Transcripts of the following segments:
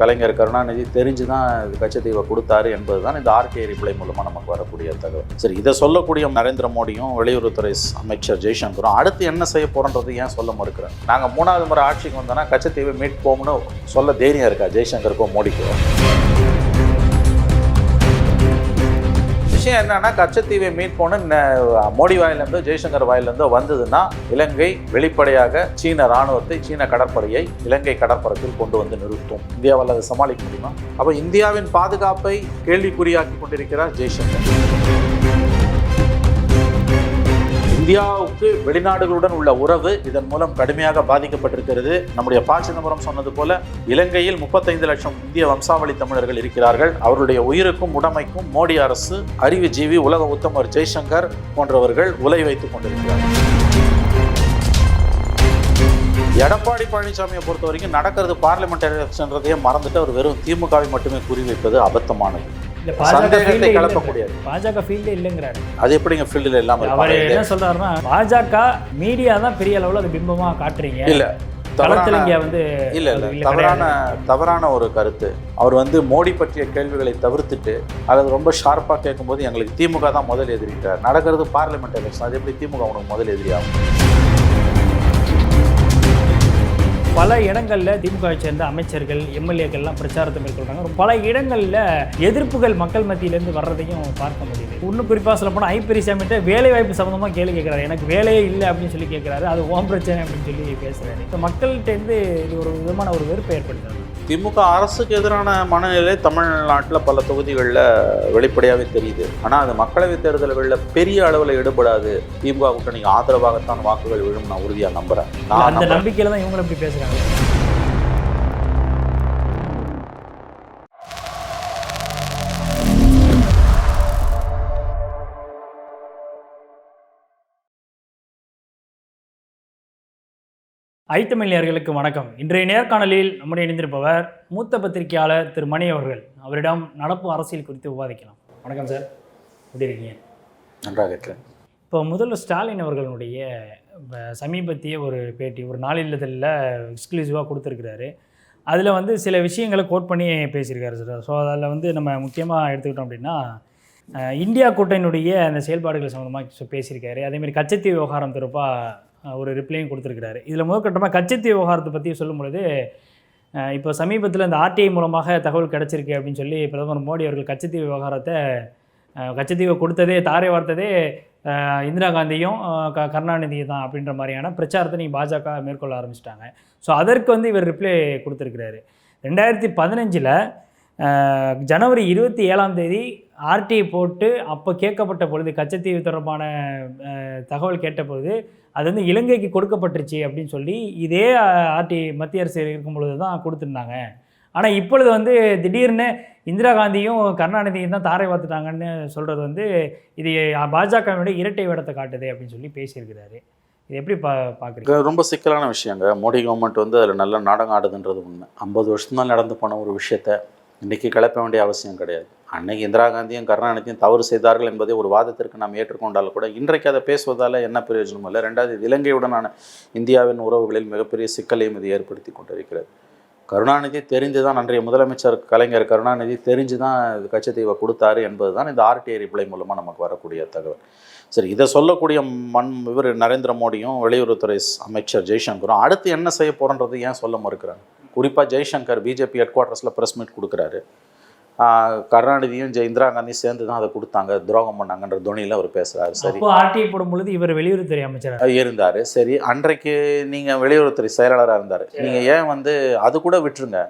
கலைஞர் கருணாநிதி தெரிஞ்சு தான் இது கச்சத்தீவை கொடுத்தாரு என்பது தான் இந்த ஆர்டிஐ ரிப்ளை மூலமாக நமக்கு வரக்கூடிய தகவல். சரி இதை சொல்லக்கூடிய நரேந்திர மோடியும் வெளியுறவுத்துறை அமைச்சர் ஜெய்சங்கரும் அடுத்து என்ன செய்ய போகிறோன்றது ஏன் சொல்ல மறுக்கிறாங்க நாங்கள் மூணாவது முறை ஆட்சிக்கு வந்தோன்னா கச்சத்தீவை மீட்போம்னு சொல்ல தைரியம் இருக்கா ஜெய்சங்கருக்கும் மோடிக்கும் விஷயம் என்னன்னா கச்சத்தீவை மீட்போன்னு மோடி வாயிலிருந்தோ ஜெய்சங்கர் வாயிலிருந்தோ வந்ததுன்னா இலங்கை வெளிப்படையாக சீன ராணுவத்தை சீன கடற்படையை இலங்கை கடற்பரப்பில் கொண்டு வந்து நிறுத்தும். இந்தியாவால் அதை சமாளிக்க முடியுமா? அப்போ இந்தியாவின் பாதுகாப்பை கேள்விக்குறியாக்கி கொண்டிருக்கிறார் ஜெய்சங்கர். இந்தியாவுக்கு வெளிநாடுகளுடன் உள்ள உறவு இதன் மூலம் கடுமையாக பாதிக்கப்பட்டிருக்கிறது. நம்முடைய ப. சிதம்பரம் சொன்னது போல இலங்கையில் முப்பத்தைந்து லட்சம் இந்திய வம்சாவளி தமிழர்கள் இருக்கிறார்கள். அவருடைய உயிருக்கும் உடமைக்கும் மோடி அரசு அறிவுஜீவி உலக உத்தமர் ஜெய்சங்கர் போன்றவர்கள் உலை வைத்துக் கொண்டிருக்கிறார்கள். எடப்பாடி பழனிசாமியை பொறுத்த வரைக்கும் நடக்கிறது பார்லிமெண்ட் எலெக்ஷன்றதையே மறந்துட்டு அவர் வெறும் திமுகவை மட்டுமே குறிவைப்பது அபத்தமானது. இல்ல பாஜக ஃபீல்டே பாஜக இல்லைங்கிறாரு. அது எப்படிங்க ஃபீல்டில் இல்லாமல் அவர்? என்ன பாஜக மீடியா தான் பெரிய அளவுல அது பிம்பமா காட்டுறீங்க. இல்ல வந்து இல்ல இல்ல தவறான. தவறான ஒரு கருத்து. அவர் வந்து மோடி பற்றிய கேள்விகளை தவிர்த்துட்டு அதை ரொம்ப ஷார்ப்பா கேட்கும்போது எங்களுக்கு திமுக தான் முதல் எதிரிட்டார் நடக்கிறது பார்லிமெண்ட் எலெக்ஷன் அது எப்படி திமுக உனக்கு முதல் எதிரியாகும்? பல இடங்களில் திமுகவை சேர்ந்த அமைச்சர்கள் எம்எல்ஏக்கள்லாம் பிரச்சாரத்தை மேற்கொள்கிறாங்க பல இடங்களில் எதிர்ப்புகள் மக்கள் மத்தியிலேருந்து வர்றதையும் பார்க்க முடியுது. இன்னும் குறிப்பாக சொல்ல போனால் ஐப்பெரிசாமிட்ட வேலை வாய்ப்பு சம்மந்தமாக கேள்வி கேட்குறாரு. எனக்கு வேலையே இல்லை அப்படின்னு சொல்லி கேட்குறாரு. அது ஓம் பிரச்சனை அப்படின்னு சொல்லி பேசுகிறாரு இப்போ மக்கள்கிட்ட இருந்து இது ஒரு விதமான ஒரு வெறுப்பை ஏற்படுத்துறாரு திமுக அரசுக்கு எதிரான மனநிலை தமிழ்நாட்டில் பல தொகுதிகளில் வெளிப்படையாகவே தெரியுது. ஆனால் அது மக்களவைத் தேர்தல்களில் பெரிய அளவில் ஈடுபடாது. திமுக கூட்டணிக்கு ஆதரவாகத்தான் வாக்குகள் விழும் நான் உறுதியாக நம்புறேன். நான் அந்த. நம்பிக்கையில தான் இவங்களும் இப்படி பேசுறாங்க. ஐத்தமிழியர்களுக்கு வணக்கம். இன்றைய நேர்காணலில் நம்முடைய இணைந்திருப்பவர் மூத்த பத்திரிகையாளர் திரு மணி அவர்கள். அவரிடம் நடப்பு அரசியல் குறித்து விவாதிக்கலாம். வணக்கம் சார். எப்படி இருக்கீங்க? நன்றாக இருக்கிறேன். இப்போ முதல்வர் ஸ்டாலின் அவர்களுடைய சமீபத்திய ஒரு பேட்டி ஒரு நாளிதழில் எக்ஸ்க்ளூசிவாக கொடுத்துருக்கிறாரு. அதில் வந்து சில விஷயங்களை கோட் பண்ணி பேசியிருக்காரு சார். ஸோ அதில் வந்து நம்ம முக்கியமாக எடுத்துக்கிட்டோம் அப்படின்னா இந்தியா கூட்டணியுடைய அந்த செயல்பாடுகள் சம்மந்தமாக பேசியிருக்காரு. அதேமாதிரி கச்சத்தீவு விவகாரம் தொடர்பாக ஒரு ரிப்ளையும் கொடுத்துருக்கிறாரு. இதில் முதற்கட்டமாக கச்சத்தீவு விவகாரத்தை பற்றி சொல்லும் பொழுது இப்போ சமீபத்தில் இந்த ஆர்டிஐ மூலமாக தகவல் கிடச்சிருக்கு அப்படின்னு சொல்லி பிரதமர் மோடி அவர்கள் கச்சத்தீவு விவகாரத்தை கச்சத்தீவை கொடுத்ததே தாரை வார்த்ததே இந்திரா காந்தியும் க கருணாநிதியும் தான் அப்படின்ற மாதிரியான பிரச்சாரத்தை நீங்கள் பாஜக மேற்கொள்ள ஆரம்பிச்சிட்டாங்க. ஸோ அதற்கு வந்து இவர் ரிப்ளை கொடுத்துருக்கிறாரு. ரெண்டாயிரத்தி பதினஞ்சில் ஜனவரி இருபத்தி ஏழாம் தேதி ஆர்டிஐ போட்டு அப்போ கேட்கப்பட்ட பொழுது கச்சத்தீவு தொடர்பான தகவல் கேட்ட பொழுது அது வந்து இலங்கைக்கு கொடுக்கப்பட்டுருச்சு அப்படின்னு சொல்லி இதே ஆர்டிஐ மத்திய அரசு இருக்கும் பொழுது தான் கொடுத்துருந்தாங்க. ஆனால் இப்பொழுது வந்து திடீர்னு இந்திரா காந்தியும் கருணாநிதியும் தான் தாரை வாத்துட்டாங்கன்னு சொல்கிறது வந்து இது பாஜகவினுடைய இரட்டை வேடத்தை காட்டுது அப்படின்னு சொல்லி பேசியிருக்கிறாரு. இது எப்படி பா பார்க்குறீங்க ரொம்ப சிக்கலான விஷயங்க. மோடி கவர்மெண்ட் வந்து அதில் நல்ல நாடகம் ஆடுதுன்றது உண்மை. ஐம்பது வருஷம் நடந்து போன ஒரு விஷயத்த இன்றைக்கி கிளப்ப வேண்டிய அவசியம் கிடையாது. அன்னைக்கு இந்திரா காந்தியும் கருணாநிதியும் தவறு செய்தார்கள் என்பதை ஒரு வாதத்திற்கு நாம் ஏற்றுக்கொண்டால் கூட இன்றைக்கு அதை பேசுவதால் என்ன பிரயோஜனம் இல்லை. ரெண்டாவது இது இலங்கையுடனான இந்தியாவின் உறவுகளில் மிகப்பெரிய சிக்கலையும் இது ஏற்படுத்தி கொண்டிருக்கிறது. கருணாநிதி தெரிந்து தான் அன்றைய முதலமைச்சர் கலைஞர் கருணாநிதி தெரிஞ்சு தான் கட்சி கச்சத்தீவை கொடுத்தாரு என்பது தான் இந்த ஆர்டிஐ ரிப்ளை மூலமாக நமக்கு வரக்கூடிய தகவல். சரி இதை சொல்லக்கூடிய மண் இவர் நரேந்திர மோடியும் வெளியுறவுத்துறை அமைச்சர் ஜெய்சங்கரும் அடுத்து என்ன செய்ய போகிறன்றது ஏன் சொல்ல மறுக்கிறாங்க? குறிப்பாக ஜெய்சங்கர் பிஜேபி ஹெட் குவார்ட்டர்ஸில் ப்ரெஸ் மீட் கொடுக்குறாரு. ஆஹ் கருணாநிதியும் ஜெய் இந்திரா காந்தி சேர்ந்து தான் அதை கொடுத்தாங்க துரோகம் பண்ணாங்கன்ற துணியில் அவர் பேசுகிறாரு சரி. ஆர்டிஐ போடும் பொழுது இவர் வெளியுறவுத்துறை அமைச்சர்? இருந்தார். சரி அன்றைக்கு நீங்கள் வெளியுறவுத்துறை செயலாளராக இருந்தார். நீங்கள் ஏன் வந்து அது கூட விட்டுருங்க.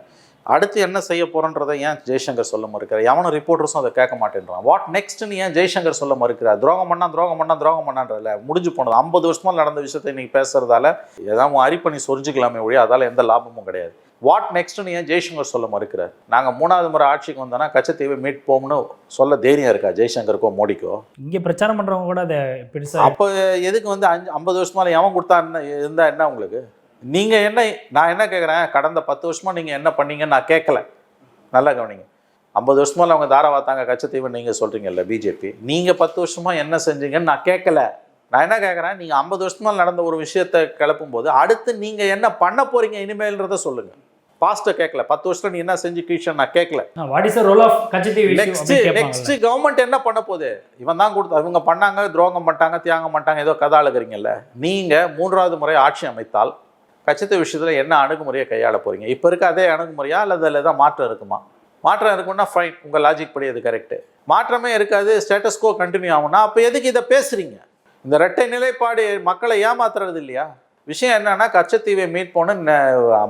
அடுத்து என்ன செய்ய போகிறன்றதை ஏன் ஜெய்சங்கர் சொல்ல மறுக்கிறார்? எவனும் ரிப்போர்ட்டர்ஸும் அதை கேட்க மாட்டேன்றான். வாட் நெக்ஸ்ட்னு ஏன் ஜெய்சங்கர் சொல்ல மறுக்கிறார்? துரோகம் பண்ணா துரோகம் பண்ணா துரோகம் பண்ணான்றல முடிஞ்சு போனது. ஐம்பது வருஷமா நடந்த விஷயத்தை இன்னைக்கு பேசுறதால ஏதாவது உன் அரிப்பணி சொரிஞ்சுக்கலாமே ஒழிய அதால எந்த லாபமும் கிடையாது. வாட் நெக்ஸ்ட்னு ஏன் ஜெய்சங்கர் சொல்ல மறுக்கிறார்? நாங்கள் மூணாவது முறை ஆட்சிக்கு வந்தோன்னா கச்சத்தீவை மீட்போம்னு சொல்ல தைரியம் இருக்கா ஜெய்சங்கருக்கோ மோடிக்கோ? இங்கே பிரச்சாரம் பண்ணுறவங்க கூட அதை பெருசாக அப்போ எதுக்கு வந்து அஞ்சு ஐம்பது வருஷமால எவன் கொடுத்தா என்ன இருந்தா என்ன உங்களுக்கு? நீங்க என்ன நான் என்ன கேட்குறேன் கடந்த பத்து வருஷமா நீங்க என்ன பண்ணீங்கன்னு நான் கேட்கல நல்லா கவனிங்க. ஐம்பது வருஷமால அவங்க தாராவாத்தாங்க கச்சத்தீவு நீங்க சொல்றீங்கல்ல பிஜேபி. நீங்க பத்து வருஷமா என்ன செஞ்சீங்கன்னு நான் கேட்கல நான் என்ன கேட்குறேன் நீங்க ஐம்பது வருஷமா நடந்த ஒரு விஷயத்தை கிளப்பும் போது அடுத்து நீங்க என்ன பண்ண போறீங்க இனிமேல்ன்றத சொல்லுங்க. பாஸ்ட்டை கேட்கல பத்து வருஷத்துல நீ என்ன செஞ்சு கீழ்ச்சன் நான் கேட்கல வாட் இஸ் ரோல் ஆஃப் கட்சி நெக்ஸ்ட் நெக்ஸ்ட் கவர்மெண்ட் என்ன பண்ண போகுது? இவன் தான் கொடுத்து இவங்க பண்ணாங்க துரோகம் பண்ணிட்டாங்க தியாகம் பண்ணிட்டாங்க ஏதோ கதை அழுகிறீங்கல்ல. நீங்க மூன்றாவது முறை ஆட்சி அமைத்தால் கட்சித்து விஷயத்துல என்ன அணுகுமுறையை கையாள போறீங்க? இப்போ இருக்க அதே அணுகுமுறையா? அல்லது அதில் ஏதாவது மாற்றம் இருக்குமா? மாற்றம் இருக்குன்னா ஃபைன் உங்க லாஜிக் படி அது கரெக்ட் மாற்றமே இருக்காது ஸ்டேட்டஸ்கோ கண்டினியூ ஆகும்னா அப்போ எதுக்கு இதை பேசுறீங்க? இந்த இரட்டை நிலைப்பாடு மக்களை ஏமாத்துறது இல்லையா? விஷயம் என்னன்னா கச்சத்தீவை மீட் போன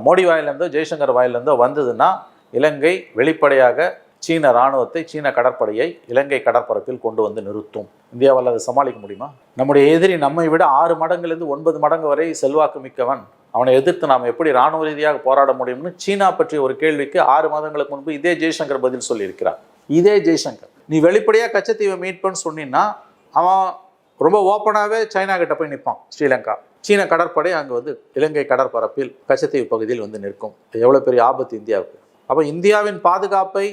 மோடி வாயிலிருந்தோ ஜெய்சங்கர் வாயிலிருந்தோ வந்ததுன்னா இலங்கை வெளிப்படையாக சீன இராணுவத்தை சீன கடற்படையை இலங்கை கடற்பரப்பில் கொண்டு வந்து நிறுத்தும். இந்தியாவால் அதை சமாளிக்க முடியுமா? நம்முடைய எதிரி நம்மை விட ஆறு மடங்குலேருந்து ஒன்பது மடங்கு வரை செல்வாக்கு மிக்கவன். அவனை எதிர்த்து நாம் எப்படி இராணுவ ரீதியாக போராட முடியும்னு சீனா பற்றிய ஒரு கேள்விக்கு ஆறு மாதங்களுக்கு முன்பு இதே ஜெய்சங்கர் பதில் சொல்லியிருக்கிறார். இதே ஜெய்சங்கர் நீ வெளிப்படையாக கச்சத்தீவை மீட் பண்ணு அவன் ரொம்ப ஓப்பனாகவே சைனா கிட்ட போய் நிற்பான் ஸ்ரீலங்கா. சீன கடற்படை அங்கே வந்து இலங்கை கடற்பரப்பில் கச்சத்தீவு பகுதியில் வந்து நிற்கும். எவ்வளோ பெரிய ஆபத்து இந்தியாவுக்கு? அப்போ இந்தியாவின் பாதுகாப்பை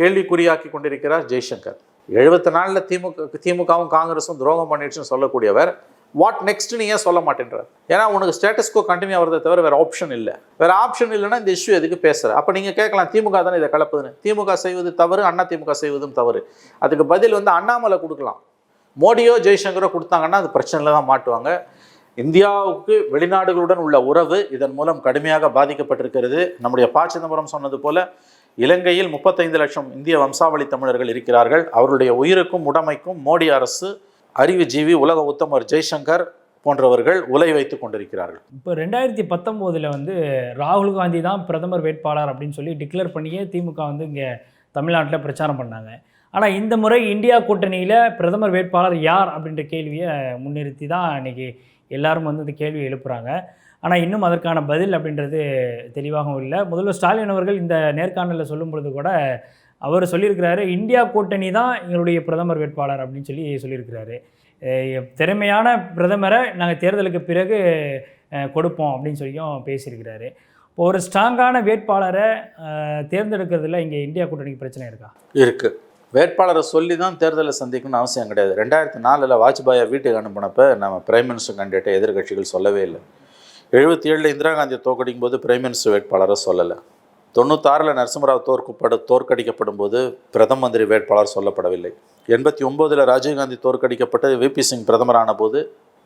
கேள்விக்குறியாக்கி கொண்டிருக்கிறார் ஜெய்சங்கர். எழுபத்தி நாலில் திமுக திமுகவும் காங்கிரஸும் துரோகம் பண்ணிடுச்சுன்னு சொல்லக்கூடியவர். வாட் நெக்ஸ்ட் நீ ஏன் சொல்ல மாட்டேன்றார்? ஏன்னா உனக்கு ஸ்டேட்டஸ்கோ கண்டினியூ ஆகிறத தவிர வேறு ஆப்ஷன் இல்லை. வேறு ஆப்ஷன் இல்லைன்னா இந்த இஷ்யூ எதுக்கு பேசுகிற அப்போ நீங்கள் கேட்கலாம் திமுக தானே இதை கலப்புதுன்னு? திமுக செய்வது தவறு அண்ணா திமுக செய்வதும் தவறு. அதுக்கு பதில் வந்து அண்ணாமலை கொடுக்கலாம். மோடியோ ஜெய்சங்கரோ கொடுத்தாங்கன்னா அது பிரச்சனையில் தான் மாட்டுவாங்க. இந்தியாவுக்கு வெளிநாடுகளுடன் உள்ள உறவு இதன் மூலம் கடுமையாக பாதிக்கப்பட்டிருக்கிறது. நம்முடைய ப சிதம்பரம் சொன்னது போல இலங்கையில் முப்பத்தைந்து லட்சம் இந்திய வம்சாவளி தமிழர்கள் இருக்கிறார்கள். அவருடைய உயிருக்கும் உடமைக்கும் மோடி அரசு அறிவுஜீவி உலக உத்தமர் ஜெய்சங்கர் போன்றவர்கள் உலை வைத்துக் கொண்டிருக்கிறார்கள். இப்போ ரெண்டாயிரத்தி பத்தொம்போதில் வந்து ராகுல் காந்தி தான் பிரதமர் வேட்பாளர் அப்படின்னு சொல்லி டிக்ளேர் பண்ணியே திமுக வந்து இங்கே தமிழ்நாட்டில் பிரச்சாரம் பண்ணாங்க. ஆனால் இந்த முறை இந்தியா கூட்டணியில் பிரதமர் வேட்பாளர் யார் அப்படின்ற கேள்வியை முன்னிறுத்தி தான் இன்றைக்கி எல்லாரும் வந்து இந்த கேள்வியை எழுப்புகிறாங்க ஆனால் இன்னும் அதற்கான பதில் அப்படின்றது தெளிவாகவும் இல்லை. முதல்வர் ஸ்டாலின் அவர்கள் இந்த நேர்காணலில் சொல்லும் பொழுது கூட அவர் சொல்லியிருக்கிறாரு இந்தியா கூட்டணி தான் எங்களுடைய பிரதமர் வேட்பாளர் அப்படின்னு சொல்லி சொல்லியிருக்கிறாரு. திறமையான பிரதமரை நாங்கள் தேர்தலுக்கு பிறகு கொடுப்போம் அப்படின்னு சொல்லியும் பேசியிருக்கிறாரு. இப்போ ஒரு ஸ்ட்ராங்கான வேட்பாளரை தேர்ந்தெடுக்கிறதுல இங்கே இந்தியா கூட்டணிக்கு பிரச்சனை இருக்கா? இருக்குது வேட்பாளரை சொல்லி தான் தேர்தலை சந்திக்கணும்னு அவசியம் கிடையாது. ரெண்டாயிரத்தி நாலில் வாஜ்பாயை வீட்டுக்கு அனுப்பினப்போ நம்ம பிரைம் மினிஸ்டர் கேண்டிடேட்டை எதிர்கட்சிகள் சொல்லவே இல்லை. எழுபத்தி ஏழில் இந்திரா காந்தியை தோற்கடிக்கும் போது பிரைம் மினிஸ்டர் வேட்பாளரை சொல்லலை. தொண்ணூத்தாறில் நரசிம்மராவ் தோற்கப்பட தோற்கடிக்கப்படும் போது பிரதம மந்திரி வேட்பாளர் சொல்லப்படவில்லை. எண்பத்தி ஒம்போதில் ராஜீவ்காந்தி தோற்கடிக்கப்பட்டு விபி சிங் பிரதமரான போது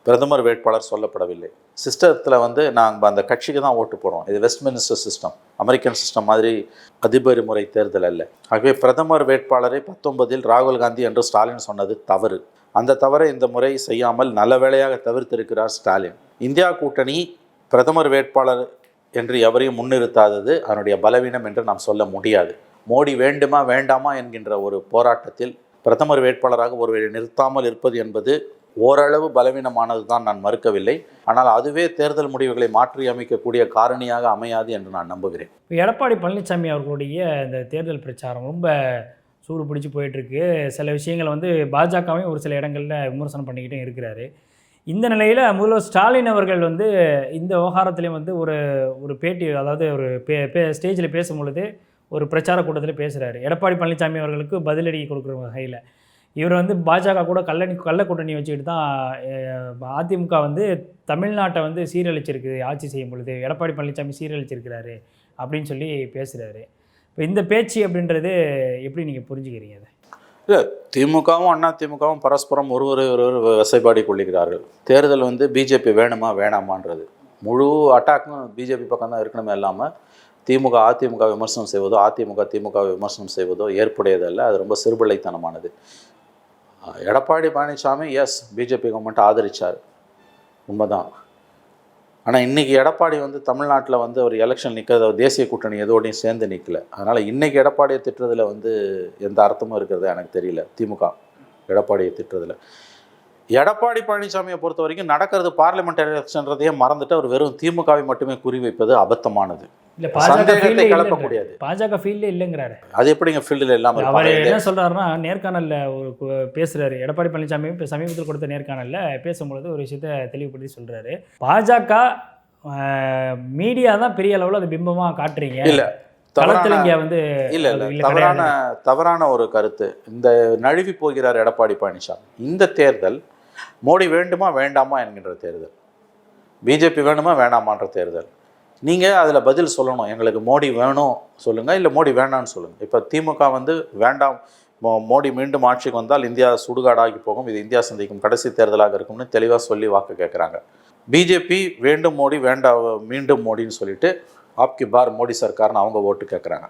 பிரதமர் வேட்பாளர் சொல்லப்படவில்லை. சிஸ்டத்தில் வந்து நாங்கள் அந்த கட்சிக்கு தான் ஓட்டு போடுறோம். இது Westminster system American system மாதிரி அதிபர் முறை தேர்தல் அல்ல. ஆகவே பிரதமர் வேட்பாளரை பத்தொன்பதில் ராகுல் காந்தி என்று ஸ்டாலின் சொன்னது தவறு. அந்த தவறை இந்த முறை செய்யாமல் நல்ல வேளையாக தவிர்த்திருக்கிறார் ஸ்டாலின். இந்தியா கூட்டணி பிரதமர் வேட்பாளர் என்று எவரையும் முன்னிறுத்தாதது அதனுடைய பலவீனம் என்று நாம் சொல்ல முடியாது. மோடி வேண்டுமா வேண்டாமா என்கின்ற ஒரு போராட்டத்தில் பிரதமர் வேட்பாளராக ஒருவரை நிறுத்தாமல் இருப்பது என்பது ஓரளவு பலவீனமானது தான் நான் மறுக்கவில்லை. ஆனால் அதுவே தேர்தல் முடிவுகளை மாற்றி அமைக்கக்கூடிய காரணியாக அமையாது என்று நான் நம்புகிறேன். இப்போ எடப்பாடி பழனிசாமி அவர்களுடைய இந்த தேர்தல் பிரச்சாரம் ரொம்ப சூடு பிடிச்சி போயிட்டுருக்கு. சில விஷயங்களை வந்து பாஜகவையும் ஒரு சில இடங்களில் விமர்சனம் பண்ணிக்கிட்டே இருக்கிறாரு. இந்த நிலையில் முதல்வர் ஸ்டாலின் அவர்கள் வந்து இந்த விவகாரத்துலேயும் வந்து ஒரு ஒரு பேட்டி அதாவது ஒரு பே பே ஸ்டேஜில் பேசும் பொழுது ஒரு பிரச்சார கூட்டத்தில் பேசுகிறாரு எடப்பாடி பழனிசாமி அவர்களுக்கு பதிலடி கொடுக்குற வகையில். இவர் வந்து பாஜக கூட கள்ளணி கள்ள கூட்டணி வச்சுக்கிட்டு தான் அதிமுக வந்து தமிழ்நாட்டை வந்து சீரழிச்சிருக்கு ஆட்சி செய்யும் பொழுது. எடப்பாடி பழனிசாமி சீரழிச்சிருக்கிறாரு அப்படின்னு சொல்லி பேசுகிறாரு இப்போ இந்த பேச்சு அப்படின்றது எப்படி நீங்கள் புரிஞ்சுக்கிறீங்க அதை? இல்லை திமுகவும் அண்ணா திமுகவும் பரஸ்பரம் ஒருவர் ஒருவர் வசைப்பாடி கொள்ளுகிறார்கள். தேர்தல் வந்து பிஜேபி வேணுமா வேணாமான்றது. முழு அட்டாக்கும் பிஜேபி பக்கம் தான் இருக்கணுமே இல்லாமல் திமுக அதிமுக விமர்சனம் செய்வதோ அதிமுக திமுக விமர்சனம் செய்வதோ ஏற்புடையதல்ல. அது ரொம்ப சிறுபிள்ளைத்தனமானது. Edappadi Palaniswami as BJP government ஆதரித்தார் உண்மைதான். ஆனால் இன்றைக்கி எடப்பாடி வந்து தமிழ்நாட்டில் வந்து ஒரு எலெக்ஷன் நிற்கிறத தேசிய கூட்டணி எதோடையும் சேர்ந்து நிற்கல அதனால் இன்றைக்கி எடப்பாடியை திட்டுறதுல வந்து எந்த அர்த்தமும் இருக்கிறது எனக்கு தெரியல. திமுக எடப்பாடியை திட்டுறதில். எடப்பாடி பழனிசாமியை பொறுத்த வரைக்கும் நடக்கிறது பார்லிமெண்ட் எலெக்ஷன்றதையே மறந்துட்டு அவர் வெறும் திமுகவை மட்டுமே குறிவைப்பது அபத்தமானது. இல்லை பாஜக கிளப்ப. முடியாது. பாஜக ஃபீல்டே இல்லைங்கிறாரு. அது எப்படிங்க ஃபீல்டில் இல்லாமல் அவர் என்ன சொல்றாருன்னா நேர்காணல்ல ஒரு பேசுறாரு. எடப்பாடி பழனிசாமி இப்போ சமீபத்தில் கொடுத்த நேர்காணல்ல பேசும்பொழுது ஒரு விஷயத்த தெளிவுபடுத்தி சொல்றாரு. பாஜக மீடியா தான் பெரிய அளவில் அது பிம்பமா காட்டுறீங்க. இல்ல வந்து இல்ல தவறான தவறான ஒரு கருத்து. இந்த நழுவி போகிறார் எடப்பாடி பழனிசாமி. இந்த தேர்தல் மோடி வேண்டுமா வேண்டாமா என்கின்ற தேர்தல். பிஜேபி வேணுமா வேண்டாமான்ற தேர்தல். நீங்கள் அதில் பதில் சொல்லணும். எங்களுக்கு மோடி வேணும் சொல்லுங்கள் இல்லை மோடி வேண்டாம்னு சொல்லுங்கள் இப்போ திமுக வந்து வேண்டாம் மோ- மோடி மீண்டும் ஆட்சிக்கு வந்தால் இந்தியா சுடுகாடாகி போகும் இது இந்தியா சந்திக்கும் கடைசி தேர்தலாக இருக்கும்னு தெளிவாக சொல்லி வாக்கு கேட்குறாங்க பிஜேபி வேண்டும் மோடி வேண்டாம் மீண்டும் மோடின்னு சொல்லிட்டு ஆப்கி பார் மோடி சர்க்கார்னு அவங்க ஓட்டு கேட்குறாங்க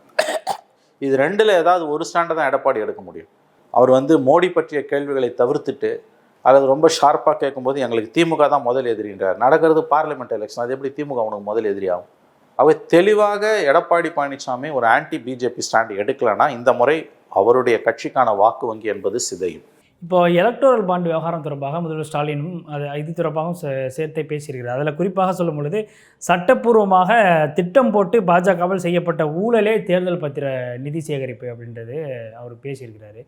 இது ரெண்டில் ஏதாவது ஒரு ஸ்டாண்டை தான் எடப்பாடி எடுக்க முடியும். அவர் வந்து மோடி பற்றிய கேள்விகளை தவிர்த்துட்டு அல்லது ரொம்ப ஷார்ப்பாக கேட்கும்போது எங்களுக்கு திமுக தான் முதல் எதிரின்றார். நடக்கிறது பார்லிமெண்ட் எலெக்ஷன் அது எப்படி திமுக உனக்கு முதல் எதிரியாகும்? அவை தெளிவாக எடப்பாடி பழனிசாமி ஒரு ஆன்டி பிஜேபி ஸ்டாண்ட் எடுக்கலைன்னா இந்த முறை அவருடைய கட்சிக்கான வாக்கு வங்கி என்பது சிதையும். இப்போ எலக்டோரல் பாண்ட் விவகாரம் தொடர்பாக முதல்வர் ஸ்டாலினும் அது இது தொடர்பாகவும் சே- சேர்த்தே பேசியிருக்கிறார். அதில் குறிப்பாக சொல்லும் பொழுது சட்டப்பூர்வமாக திட்டம் போட்டு பாஜகவில் செய்யப்பட்ட ஊழலே தேர்தல் பத்திர நிதி சேகரிப்பு அப்படின்றது அவர் பேசியிருக்கிறாரு.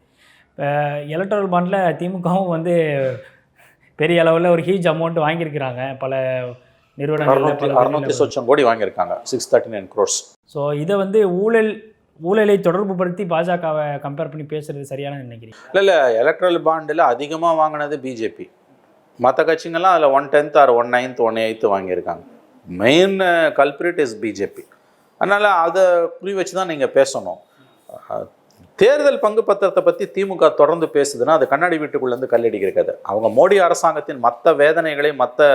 எலக்டோரல் பாண்டில் திமுகவும் வந்து பெரிய அளவில் ஒரு ஹீஜ் அமௌண்ட் வாங்கியிருக்கிறாங்க. பல நிறுவனங்கள் அறுநூத்தி சொச்சம் கோடி வாங்கியிருக்காங்க. Six thirty nine crores so இதை வந்து ஊழல் ஊழலை தொடர்புபடுத்தி பாஜகவை கம்பேர் பண்ணி பேசுறது சரியானது நினைக்கிறீங்க? இல்லை இல்லை. எலக்ட்ரல் பாண்டில் அதிகமாக வாங்கினது பிஜேபி மற்ற கட்சிங்கள்லாம் அதில் one tenth or one ninth one eighth வாங்கியிருக்காங்க. மெயின் கல்பிரிட் இஸ் பிஜேபி அதனால் அதை குறி வச்சு தான் நீங்கள் பேசணும். தேர்தல் பங்கு பத்திரத்தை பற்றி திமுக தொடர்ந்து பேசுதுன்னா அது கண்ணாடி வீட்டுக்குள்ளேருந்து கல்லடிக்கிற கதை. அவங்க மோடி அரசாங்கத்தின் மற்ற வேதனைகளை மற்ற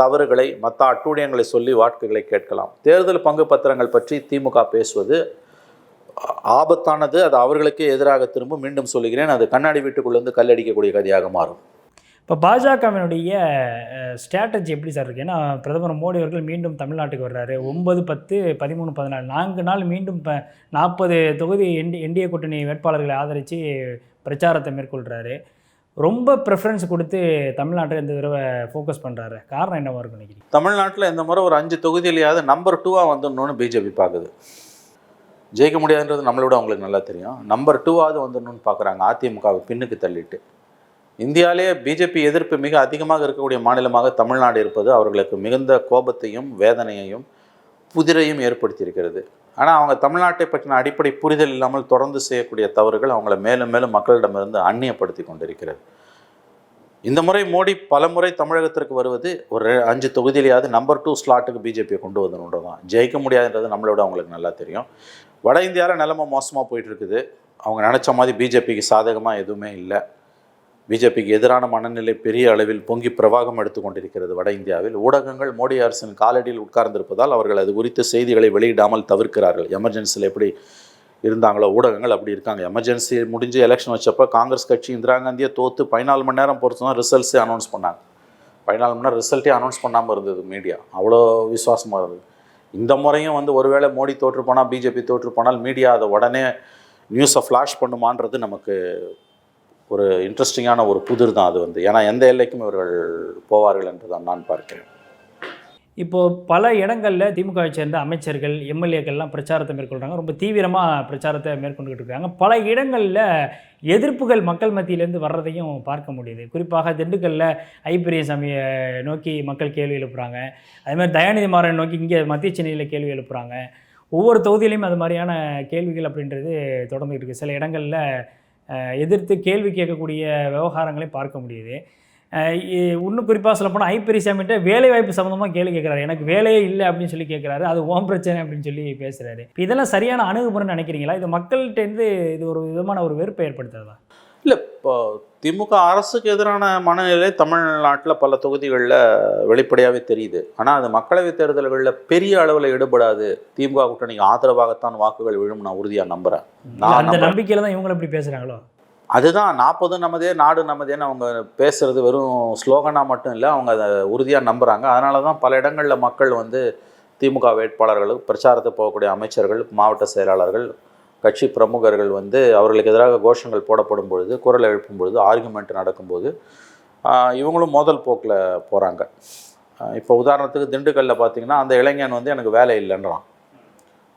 தவறுகளை மற்ற அட்டூழியங்களை சொல்லி வாக்குகளை கேட்கலாம். தேர்தல் பங்கு பத்திரங்கள் பற்றி திமுக பேசுவது ஆபத்தானது. அது அவர்களுக்கே எதிராக திரும்ப மீண்டும் சொல்லுகிறேன் அது கண்ணாடி வீட்டுக்குள்ளேருந்து கல்லடிக்கக்கூடிய கதையாக மாறும். இப்போ பாஜகவினுடைய ஸ்ட்ராட்டஜி எப்படி சார் இருக்கு? ஏன்னா பிரதமர் மோடி அவர்கள் மீண்டும் தமிழ்நாட்டுக்கு வர்றாரு. ஒன்பது பத்து பதிமூணு பதினாலு நான்கு நாள் மீண்டும் இப்போ நாற்பது தொகுதி என்டி என்டிஏ கூட்டணி வேட்பாளர்களை ஆதரித்து பிரச்சாரத்தை மேற்கொள்கிறாரு ரொம்ப ப்ரிஃபரன்ஸ் கொடுத்து தமிழ்நாட்டில் இந்த தடவை ஃபோக்கஸ் பண்ணுறாரு காரணம் என்னவா இருக்கும் நினைக்கிறீங்க? தமிழ்நாட்டில் இந்த முறை ஒரு அஞ்சு தொகுதியிலையாவது நம்பர் டூவாக வந்துடணும்னு பிஜேபி பார்க்குது ஜெயிக்க முடியாதுன்றது நம்மளோட அவங்களுக்கு நல்லா தெரியும். நம்பர் டூவாவது வந்துடணும்னு பார்க்குறாங்க அதிமுகவை பின்னுக்கு தள்ளிட்டு. இந்தியாவிலேயே பிஜேபி எதிர்ப்பு மிக அதிகமாக இருக்கக்கூடிய மாநிலமாக தமிழ்நாடு இருப்பது அவர்களுக்கு மிகுந்த கோபத்தையும் வேதனையையும் புதிரையும் ஏற்படுத்தியிருக்கிறது. ஆனால் அவங்க தமிழ்நாட்டை பற்றின அடிப்படை புரிதல் இல்லாமல் தொடர்ந்து செய்யக்கூடிய தவறுகள் அவங்கள மேலும் மேலும் மக்களிடமிருந்து அந்நியப்படுத்தி கொண்டிருக்கிறது. இந்த முறை மோடி பல முறை தமிழகத்திற்கு வருவது ஒரு அஞ்சு தொகுதியிலேயாவது நம்பர் டூ ஸ்லாட்டுக்கு பிஜேபியை கொண்டு வந்தணுன்றது தான் ஜெயிக்க முடியாதுன்றது நம்மளோட அவங்களுக்கு நல்லா தெரியும். வட இந்தியாவில் நிலமை மோசமாக போயிட்டுருக்குது அவங்க நினச்ச மாதிரி பிஜேபிக்கு சாதகமாக எதுவுமே இல்லை. பிஜேபிக்கு எதிரான மனநிலை பெரிய அளவில் பொங்கி பிரவாகம் எடுத்து கொண்டிருக்கிறது வட இந்தியாவில். ஊடகங்கள் மோடி அரசின் காலடியில் உட்கார்ந்திருப்பதால் அவர்கள் அது குறித்த செய்திகளை வெளியிடாமல் தவிர்க்கிறார்கள். எமர்ஜென்சியில் எப்படி இருந்தாங்களோ ஊடகங்கள் அப்படி இருக்காங்க. எமர்ஜென்சி முடிஞ்சு எலெக்ஷன் வச்சப்போ காங்கிரஸ் கட்சி இந்திரா காந்தியை தோற்று பதினாலு மணி நேரம் பொறுத்து தான் ரிசல்ட்ஸே அனௌன்ஸ் பண்ணாங்க. பதினாலு மணி நேரம் ரிசல்ட்டே அனௌன்ஸ் பண்ணாமல் இருந்தது மீடியா அவ்வளோ விசுவாசமாக இருந்தது. இந்த முறையும் வந்து ஒருவேளை மோடி தோற்று போனால் பிஜேபி தோற்று போனால் மீடியா அதை உடனே நியூஸை ஃப்ளாஷ் பண்ணுமான்றது நமக்கு ஒரு இன்ட்ரெஸ்டிங்கான ஒரு புதிர் தான் அது வந்து. ஏன்னா எந்த எல்லைக்கும் இவர்கள் போவார்கள் என்று தான் நான் பார்க்கிறேன். இப்போது பல இடங்களில் திமுகவை சேர்ந்த அமைச்சர்கள் எம்எல்ஏக்கள்லாம் பிரச்சாரத்தை மேற்கொள்கிறாங்க ரொம்ப தீவிரமாக பிரச்சாரத்தை மேற்கொண்டுகிட்டு இருக்காங்க. பல இடங்களில் எதிர்ப்புகள் மக்கள் மத்தியிலேருந்து வர்றதையும் பார்க்க முடியுது. குறிப்பாக திண்டுக்கல்லில் ஐ நோக்கி மக்கள் கேள்வி எழுப்புறாங்க. அதேமாதிரி தயாநிதி மாறன் நோக்கி இங்கே மத்திய சென்னையில் கேள்வி எழுப்புறாங்க. ஒவ்வொரு தொகுதியிலையும் அது மாதிரியான கேள்விகள் அப்படின்றது தொடர்ந்துகிட்டு இருக்குது சில இடங்களில் எதிர்த்து கேள்வி கேட்கக்கூடிய விவகாரங்களை பார்க்க முடியுது. இன்னும் குறிப்பாக சொல்லப்போனால் ஐப்பெரிசாமிகிட்ட வேலை வாய்ப்பு சம்மந்தமாக கேள்வி கேட்குறாரு. எனக்கு வேலையே இல்லை அப்படின்னு சொல்லி கேட்குறாரு. அது ஓம் பிரச்சனை அப்படின்னு சொல்லி பேசுகிறாரு இப்போ இதெல்லாம் சரியான அணுகுமுறைன்னு நினைக்கிறீங்களா? இது மக்கள்கிட்டேருந்து இது ஒரு விதமான ஒரு வெறுப்பை ஏற்படுத்துறதா? இல்லை இப்போ திமுக அரசுக்கு எதிரான மனநிலை தமிழ்நாட்டில் பல தொகுதிகளில் வெளிப்படையாகவே தெரியுது. ஆனால் அது மக்களவைத் தேர்தல்களில் பெரிய அளவில் ஈடுபடாது. திமுக கூட்டணிக்கு ஆதரவாகத்தான் வாக்குகள் விழும் நான் உறுதியாக நம்புகிறேன் நான் அந்த. நம்பிக்கையில் தான் இவங்களும் இப்படி பேசுகிறாங்களோ அதுதான் நாற்பது நமதே நாடு நமதேன்னு அவங்க பேசுறது வெறும் ஸ்லோகனாக மட்டும் இல்லை அவங்க அதை உறுதியாக நம்புகிறாங்க அதனால தான் பல இடங்களில் மக்கள் வந்து திமுக வேட்பாளர்களுக்கு பிரச்சாரத்துக்கு போகக்கூடிய அமைச்சர்கள் மாவட்ட செயலாளர்கள் கட்சி பிரமுகர்கள் வந்து அவர்களுக்கு எதிராக கோஷங்கள் போடப்படும் பொழுது குரல் எழுப்பும் பொழுது ஆர்குமெண்ட் நடக்கும்போது இவங்களும் மோதல் போக்கில் போகிறாங்க இப்போ உதாரணத்துக்கு திண்டுக்கல்லில் பார்த்தீங்கன்னா அந்த இளைஞன் வந்து எனக்கு வேலை இல்லைன்றான்.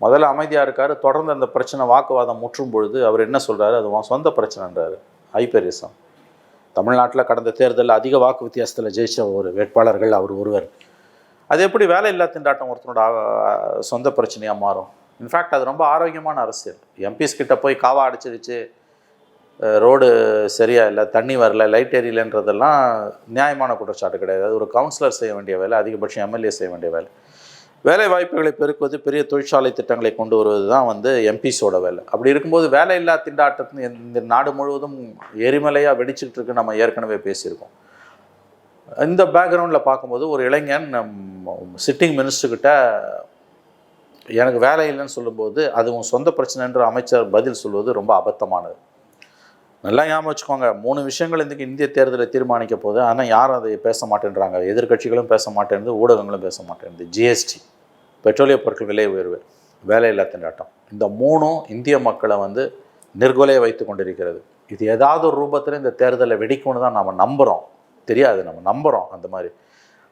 முதல்ல அமைதியாக இருக்கார் தொடர்ந்து அந்த பிரச்சனை வாக்குவாதம் முற்றும் பொழுது அவர் என்ன சொல்கிறாரு அது உன் சொந்த பிரச்சனைன்றாரு ஐப்பெரிசம் தமிழ்நாட்டில் கடந்த தேர்தலில் அதிக வாக்கு வித்தியாசத்தில் ஜெயித்த ஒரு வேட்பாளர்கள் அவர் ஒருவர். அது எப்படி வேலை இல்லா திண்டாட்டம் ஒருத்தனோட சொந்த பிரச்சனையாக மாறும்? இன்ஃபேக்ட் அது ரொம்ப ஆரோக்கியமான அரசியல். எம்பிஸ் கிட்ட போய் காவா அடிச்சிருச்சு ரோடு சரியா இல்லை தண்ணி வரல லைட் எரியலன்றதெல்லாம் நியாயமான குற்றச்சாட்டு கிடையாது. அது ஒரு கவுன்சிலர் செய்ய வேண்டிய வேலை அதிகபட்சம் எம்எல்ஏ செய்ய வேண்டிய வேலை. வேலை வாய்ப்புகளை பெருக்குவது பெரிய தொழிற்சாலை திட்டங்களை கொண்டு வருவது தான் வந்து எம்பிஸோட வேலை. அப்படி இருக்கும்போது வேலை இல்லா திண்டாட்டத்தின் இந்த நாடு முழுவதும் எரிமலையாக வெடிச்சுக்கிட்டு இருக்கு நம்ம ஏற்கனவே பேசியிருக்கோம். இந்த பேக்ரவுண்டில் பார்க்கும்போது ஒரு இளைஞன் சிட்டிங் மினிஸ்டர்கிட்ட எனக்கு வேலை இல்லைன்னு சொல்லும்போது அது உன் சொந்த பிரச்சனை என்று அமைச்சர் பதில் சொல்வது ரொம்ப அபத்தமானது. நல்லா ஞாபகம் வச்சுக்கோங்க. மூணு விஷயங்கள் இன்றைக்கு இந்திய தேர்தலை தீர்மானிக்க போகுது. ஆனால் யாரும் அதை பேச மாட்டேன்றாங்க. எதிர்க்கட்சிகளும் பேச மாட்டேங்குது ஊடகங்களும் பேச மாட்டேங்குது ஜிஎஸ்டி பெட்ரோலிய பொருட்கள் விலை உயர்வு வேலையில்லா திண்டாட்டம். இந்த மூணும் இந்திய மக்களை வந்து நிர்கொலையை வைத்து கொண்டிருக்கிறது. இது ஏதாவது ஒரு ரூபத்தில் இந்த தேர்தலை வெடிக்கும்னு தான் நம்ம நம்புகிறோம் தெரியாது நம்ம நம்புகிறோம் அந்த மாதிரி.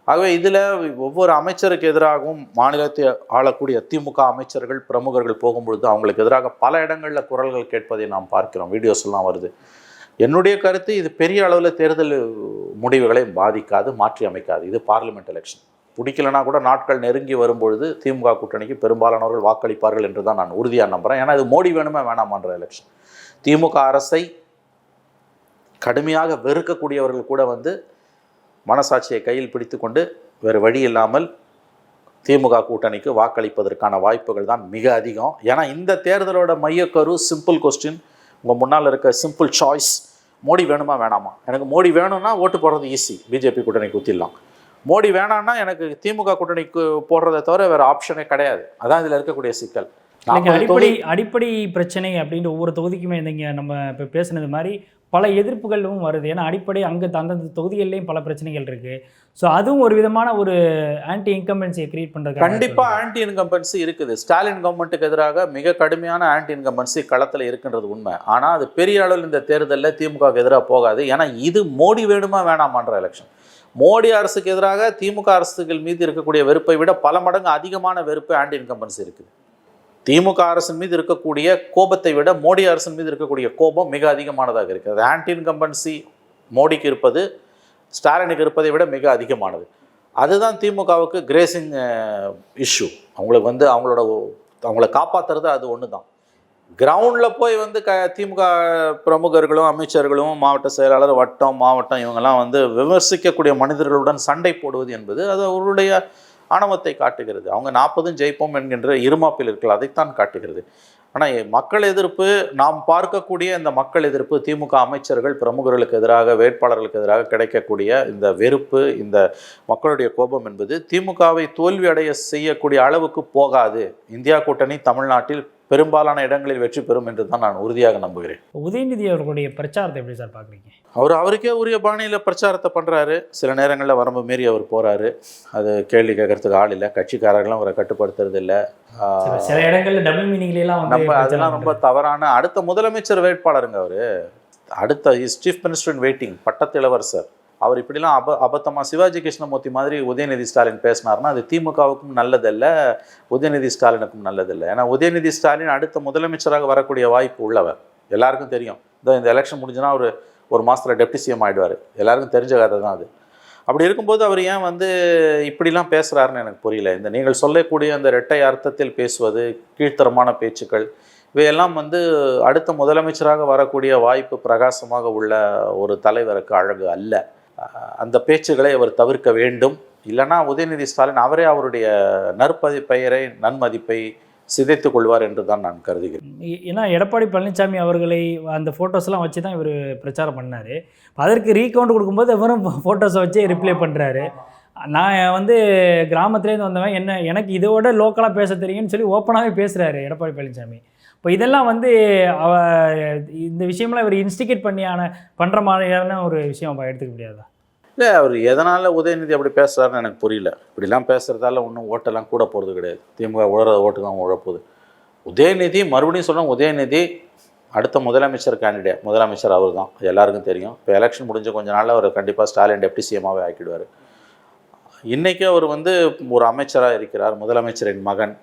ஆகவே இதில் ஒவ்வொரு அமைச்சருக்கு எதிராகவும் மாநிலத்தை ஆளக்கூடிய திமுக அமைச்சர்கள் பிரமுகர்கள் போகும்பொழுது அவங்களுக்கு எதிராக பல இடங்களில் குரல்கள் கேட்பதை நாம் பார்க்கிறோம். வீடியோஸ் எல்லாம் வருது. என்னுடைய கருத்து இது பெரிய அளவில் தேர்தல் முடிவுகளை பாதிக்காது மாற்றி அமைக்காது. இது பார்லிமெண்ட் எலெக்ஷன் பிடிக்கலனா கூட நாட்கள் நெருங்கி வரும்பொழுது திமுக கூட்டணிக்கு பெரும்பாலானவர்கள் வாக்களிப்பார்கள் என்று தான் நான் உறுதியாக நம்புகிறேன் ஏன்னா இது மோடி வேணுமே வேணாமான்ற எலெக்ஷன் திமுக அரசை கடுமையாக வெறுக்கக்கூடியவர்கள் கூட வந்து மனசாட்சியை கையில் பிடித்துக்கொண்டு வேறு வழி இல்லாமல் திமுக கூட்டணிக்கு வாக்களிப்பதற்கான வாய்ப்புகள் தான் மிக அதிகம். ஏன்னா இந்த தேர்தலோட மையக்கரு சிம்பிள் கொஸ்டின் உங்கள் முன்னால் இருக்க சிம்பிள் சாய்ஸ் மோடி வேணுமா வேணாமா? எனக்கு மோடி வேணும்னா ஓட்டு போடுறது ஈஸி பிஜேபி கூட்டணிக்கு ஊற்றிடலாம் மோடி வேணான்னா எனக்கு திமுக கூட்டணிக்கு போடுறதை தவிர வேறு ஆப்ஷனே கிடையாது. அதான் இதில் இருக்கக்கூடிய சிக்கல். அடிப்படை அடிப்படை பிரச்சனை அப்படின்ட்டு ஒவ்வொரு தொகுதிக்குமே நீங்கள் நம்ம இப்போ பேசுனது மாதிரி பல எதிர்ப்புகளும் வருது. ஏன்னா அடிப்படை அங்கே அந்தந்த தொகுதிகள்லேயும் பல பிரச்சனைகள் இருக்குது ஸோ அதுவும் ஒரு விதமான ஒரு ஆன்டி இன்கம்பன்சியை கிரியேட் பண்ணுறது கண்டிப்பா ஆன்டி இன்கம்பன்சி இருக்குது. ஸ்டாலின் கவர்மெண்ட்டுக்கு எதிராக மிக கடுமையான ஆன்டி இன்கம்பன்சி களத்தில் இருக்கின்றது உண்மை. ஆனால் அது பெரிய அளவில் இந்த தேர்தலில் திமுகவுக்கு எதிராக போகாது. ஏன்னா இது மோடி வேணுமா வேணாமான்ற எலெக்ஷன் மோடி அரசுக்கு எதிராக திமுக அரசுகள் மீது இருக்கக்கூடிய வெறுப்பை விட பல மடங்கு அதிகமான வெறுப்பு ஆன்டி இன்கம்பன்சி இருக்குது. திமுக அரசின் மீது இருக்கக்கூடிய கோபத்தை விட மோடி அரசின் மீது இருக்கக்கூடிய கோபம் மிக அதிகமானதாக இருக்கிறது ஆன்டி இன்கம்பன்சி மோடிக்கு இருப்பது ஸ்டாலினுக்கு இருப்பதை விட மிக அதிகமானது. அதுதான் திமுகவுக்கு கிரேசிங் இஷ்யூ அவங்களுக்கு வந்து அவங்களோட அவங்கள காப்பாற்றுறது அது ஒன்று தான் கிரவுண்டில் போய் வந்து க திமுக பிரமுகர்களும் அமைச்சர்களும் மாவட்ட செயலாளர் வட்டம் மாவட்டம் இவங்கெல்லாம் வந்து விமர்சிக்கக்கூடிய மனிதர்களுடன் சண்டை போடுவது என்பது அது அவருடைய ஆணவத்தை காட்டுகிறது. அவங்க நாற்பதும் ஜெயிப்போம் என்கின்ற இருமாப்பில் இருக்கல அதைத்தான் காட்டுகிறது. ஆனால் மக்கள் எதிர்ப்பு நாம் பார்க்கக்கூடிய இந்த மக்கள் எதிர்ப்பு திமுக அமைச்சர்கள் பிரமுகர்களுக்கு எதிராக வேட்பாளர்களுக்கு எதிராக கிடைக்கக்கூடிய இந்த வெறுப்பு இந்த மக்களுடைய கோபம் என்பது திமுகவை தோல்வியடைய செய்யக்கூடிய அளவுக்கு போகாது. இந்தியா கூட்டணி தமிழ்நாட்டில் பெரும்பாலான இடங்களில் வெற்றி பெறும் என்று தான் நான் உறுதியாக நம்புகிறேன். உதயநிதி அவர்களுடைய பிரச்சாரத்தை எப்படி சார் பார்க்குறீங்க? அவர் அவருக்கே உரிய பாணியில் பிரச்சாரத்தை பண்ணுறாரு சில நேரங்களில் வரம்பு மீறி அவர் போகிறாரு அது கேள்வி கேட்கறதுக்கு ஆள் இல்லை. கட்சிக்காரர்களும் அவரை கட்டுப்படுத்துறது இல்லை. சில இடங்கள்ல டபுள் மீனிங்லாம் நம்ம அதெல்லாம் ரொம்ப தவறான அடுத்த முதலமைச்சர் வேட்பாளருங்க அவர். அடுத்த is chief minister in waiting பட்டத்து இளவரசர். அவர் இப்படிலாம் அப அபத்தமாக சிவாஜி கிருஷ்ணமூர்த்தி மாதிரி உதயநிதி ஸ்டாலின் பேசினார்னா அது திமுகவுக்கும் நல்லதல்ல உதயநிதி ஸ்டாலினுக்கும் நல்லதில்லை. ஏன்னா உதயநிதி ஸ்டாலின் அடுத்த முதலமைச்சராக வரக்கூடிய வாய்ப்பு உள்ளவர். எல்லாருக்கும் தெரியும். இதோ இந்த எலெக்ஷன் முடிஞ்சுன்னா ஒரு ஒரு மாதத்தில் டெப்டி சிஎம் ஆகிடுவார் எல்லாருக்கும் தெரிஞ்ச கதை தான் அது. அப்படி இருக்கும்போது அவர் ஏன் வந்து இப்படிலாம் பேசுகிறாருன்னு எனக்கு புரியல. இந்த நீங்கள் சொல்லக்கூடிய அந்த இரட்டை அர்த்தத்தில் பேசுவது கீழ்த்தரமான பேச்சுக்கள் இவையெல்லாம் வந்து அடுத்த முதலமைச்சராக வரக்கூடிய வாய்ப்பு பிரகாசமாக உள்ள ஒரு தலைவருக்கு அழகு அல்ல. அந்த பேச்சுகளை அவர் தவிர்க்க வேண்டும். இல்லைன்னா உதயநிதி ஸ்டாலின் அவரே அவருடைய நற்பதி பெயரை நன்மதிப்பை சிதைத்துக் கொள்வார் என்று தான் நான் கருதுகிறேன். ஏன்னா எடப்பாடி பழனிசாமி அவர்களை அந்த ஃபோட்டோஸ்லாம் வச்சு தான் இவர் பிரச்சாரம் பண்ணார். அதற்கு ரீகவுண்ட் கொடுக்கும்போது இவரும் ஃபோட்டோஸை வச்சே ரிப்ளை பண்ணுறாரு நான் வந்து கிராமத்துலேருந்து வந்தவன் என்ன எனக்கு இதோட லோக்கலாக பேச தெரியும்னு சொல்லி ஓப்பனாகவே பேசுகிறாரு எடப்பாடி பழனிசாமி இப்போ இதெல்லாம் வந்து அவ இந்த விஷயம்லாம் இவர் இன்ஸ்டிகேட் பண்ணியான பண்ணுற மாதிரியான ஒரு விஷயம் எடுத்துக்க முடியாதா? இல்லை அவர் எதனால் உதயநிதி அப்படி பேசுகிறாருன்னு எனக்கு புரியல. இப்படிலாம் பேசுகிறதால ஒன்றும் ஓட்டெல்லாம் கூட போகிறது கிடையாது. திமுக உழற ஓட்டு தான் உழப்போகுது உதயநிதி மறுபடியும் சொல்கிறேன் உதயநிதி அடுத்த முதலமைச்சர் கேண்டிடேட் முதலமைச்சர் அவர் தான். எல்லாருக்கும் தெரியும். இப்போ எலெக்ஷன் முடிஞ்ச கொஞ்ச நாளில் அவர் கண்டிப்பாக ஸ்டாலின் டெப்டி சிஎம்மாகவே ஆக்கிடுவார். இன்றைக்கி அவர் வந்து ஒரு அமைச்சராக இருக்கிறார் முதலமைச்சரின் மகன்.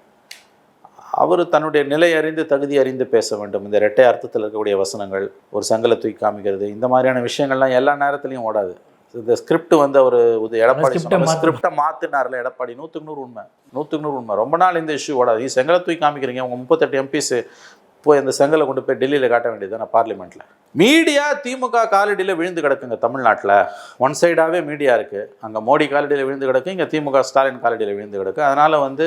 அவர் தன்னுடைய நிலை அறிந்து தகுதி அறிந்து பேச வேண்டும். இந்த இரட்டை அர்த்தத்தில் இருக்கக்கூடிய வசனங்கள் ஒரு சங்கலை தூக்கி காமிக்கிறது இந்த மாதிரியான விஷயங்கள்லாம் எல்லா நேரத்துலையும் ஓடாது. இந்த ஸ்கிரிப்ட் வந்து அவர் எடப்பாடி. ஸ்கிரிப்டை மாற்றினார்ல எடப்பாடி. நூற்றுக்கு நூறு உண்மை. நூற்றுக்கு நூறு உண்மை. ரொம்ப நாள் இந்த இஷ்யூ ஓடாது. செங்கலை தூக்கி காமிக்கிறீங்க. உங்கள் முப்பத்தெட்டு எம்பிஸ் போய் அந்த செங்கலை கொண்டு போய் டெல்லியில் காட்ட வேண்டியது தானே பார்லிமெண்ட்டில் மீடியா திமுக காலடியில் விழுந்து கிடக்குங்க தமிழ்நாட்டில். ஒன் சைடாகவே மீடியா இருக்குது அங்கே மோடி காலடியில் விழுந்து கிடக்கு. இங்கே திமுக ஸ்டாலின் காலடியில் விழுந்து கிடக்கு. அதனால் வந்து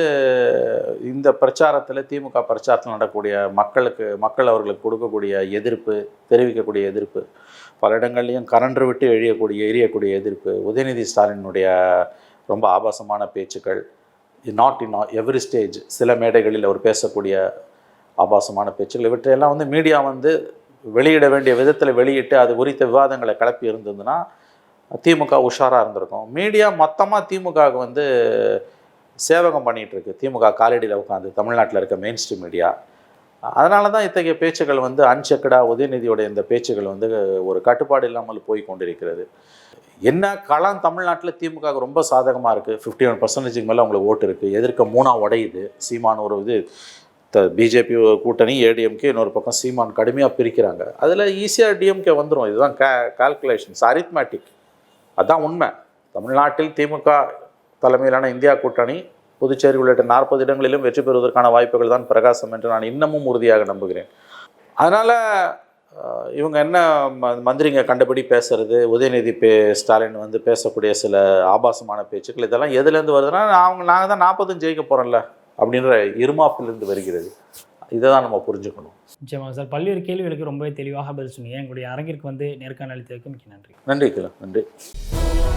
இந்த பிரச்சாரத்தில் திமுக பிரச்சாரத்தில் நடக்கக்கூடிய மக்களுக்கு மக்கள் அவர்களுக்கு கொடுக்கக்கூடிய எதிர்ப்பு தெரிவிக்கக்கூடிய எதிர்ப்பு பல இடங்கள்லையும் கரண்டு விட்டு எழியக்கூடிய எரியக்கூடிய எதிர்ப்பு. உதயநிதி ஸ்டாலினுடைய ரொம்ப ஆபாசமான பேச்சுக்கள். நாட் இன் எவ்ரி ஸ்டேஜ் சில மேடைகளில் அவர் பேசக்கூடிய ஆபாசமான பேச்சுகள் இவற்றையெல்லாம் வந்து மீடியா வந்து வெளியிட வேண்டிய விதத்தில் வெளியிட்டு அது குறித்த விவாதங்களை கிளப்பி இருந்ததுன்னா திமுக உஷாராக இருந்திருக்கும். மீடியா மொத்தமாக திமுகவுக்கு வந்து சேவகம் பண்ணிகிட்ருக்கு திமுக காலடியில் உட்காந்து தமிழ்நாட்டில் இருக்க மெயின் ஸ்ட்ரீம் மீடியா அதனால தான் இத்தகைய பேச்சுகள் வந்து அன்செக்கடாக உதயநிதியோட இந்த பேச்சுகள் வந்து ஒரு கட்டுப்பாடு இல்லாமல் போய் கொண்டிருக்கிறது. என்ன களம் தமிழ்நாட்டில் திமுக ரொம்ப சாதகமாக இருக்குது ஃபிஃப்டி ஒன் பர்சன்டேஜுக்கு மேலே அவங்களுக்கு ஓட்டு இருக்குது எதிர்க்க மூணா உடையுது. சீமான் ஒரு இது த பிஜேபி கூட்டணி ஏடிஎம்கே இன்னொரு பக்கம் சீமான் கடுமையாக பிரிக்கிறாங்க. அதில் ஈஸியாக டிஎம்கே வந்துடும் இதுதான் கே கால்குலேஷன்ஸ் அரித்மேட்டிக் அதுதான் உண்மை. தமிழ்நாட்டில் திமுக தலைமையிலான இந்தியா கூட்டணி புதுச்சேரி உள்ளிட்ட நாற்பது இடங்களிலும் வெற்றி பெறுவதற்கான வாய்ப்புகள் தான் பிரகாசம் என்று நான் இன்னமும் உறுதியாக நம்புகிறேன். அதனால் இவங்க என்ன மந்திரிங்க கண்டபடி பேசுறது உதயநிதி பே ஸ்டாலின் வந்து பேசக்கூடிய சில ஆபாசமான பேச்சுக்கள் இதெல்லாம் எதுலேருந்து வருதுன்னா அவங்க நாங்கள் தான் நாற்பதும் ஜெயிக்க போகிறோம்ல அப்படின்ற இருமாப்பிலிருந்து வருகிறது. இதை தான் நம்ம புரிஞ்சுக்கணும். நிச்சயமாக சார். பல்வேறு கேள்விகளுக்கு ரொம்பவே தெளிவாக பதில் சொன்னீங்க. எங்களுடைய அரங்கிற்கு வந்து நேர்காணல் அளித்ததற்கு மிக்க நன்றி. நன்றி கிலோ. நன்றி.